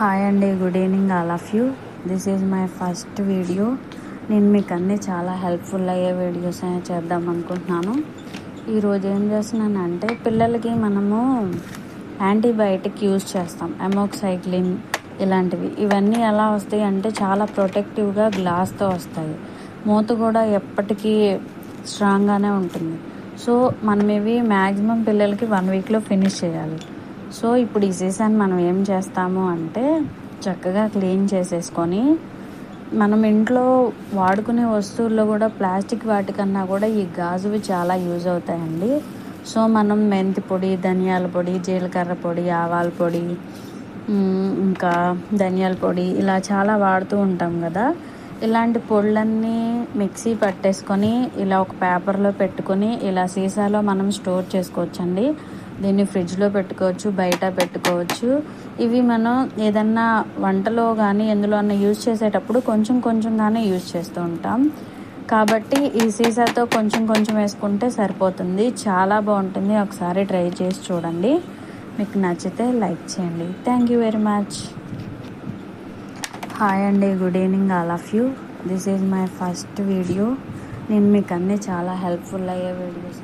Hi అండి good evening all of you this is my first video నేను మీకు అన్నీ చాలా హెల్ప్ఫుల్ అయ్యే వీడియోస్ అనేవి చేద్దాం అనుకుంటున్నాను. ఈరోజు ఏం చేస్తున్నానంటే పిల్లలకి మనము యాంటీబయాటిక్ యూజ్ చేస్తాం. ఎమోక్సైక్లిన్ ఇలాంటివి. ఇవన్నీ ఎలా వస్తాయి అంటే చాలా ప్రొటెక్టివ్గా గ్లాస్తో వస్తాయి. మూత కూడా ఎప్పటికీ స్ట్రాంగ్గానే ఉంటుంది. సో మనం ఇవి మ్యాక్సిమం పిల్లలకి వన్ వీక్లో ఫినిష్ చేయాలి. సో ఇప్పుడు ఈ సీజన్ మనం ఏం చేస్తాము అంటే చక్కగా క్లీన్ చేసేసుకొని మనం ఇంట్లో వాడుకునే వస్తువుల్లో కూడా ప్లాస్టిక్ వాటికన్నా కూడా ఈ గాజువి చాలా యూజ్ అవుతాయండి. సో మనం మెంతి పొడి ధనియాల పొడి జీలకర్ర పొడి ఆవాల పొడి ఇంకా ధనియాల పొడి ఇలా చాలా వాడుతూ ఉంటాం కదా. ఇలాంటి పొళ్ళన్నీ మిక్సీ పట్టేసుకొని ఇలా ఒక పేపర్లో పెట్టుకొని ఇలా సీసాలో మనం స్టోర్ చేసుకోవచ్చండి. దీన్ని ఫ్రిడ్జ్లో పెట్టుకోవచ్చు బయట పెట్టుకోవచ్చు. ఇవి మనం ఏదన్నా వంటలో కానీ ఎందులోన్నా యూజ్ చేసేటప్పుడు కొంచెం కొంచెంగానే యూజ్ చేస్తూ ఉంటాం. కాబట్టి ఈ సీసాతో కొంచెం కొంచెం వేసుకుంటే సరిపోతుంది. చాలా బాగుంటుంది. ఒకసారి ట్రై చేసి చూడండి. మీకు నచ్చితే లైక్ చేయండి. Thank you very much. Hi అండి. Good evening all of you. This is my first video. నేను మీకు అన్నీ చాలా హెల్ప్ఫుల్ అయ్యే వీడియోస్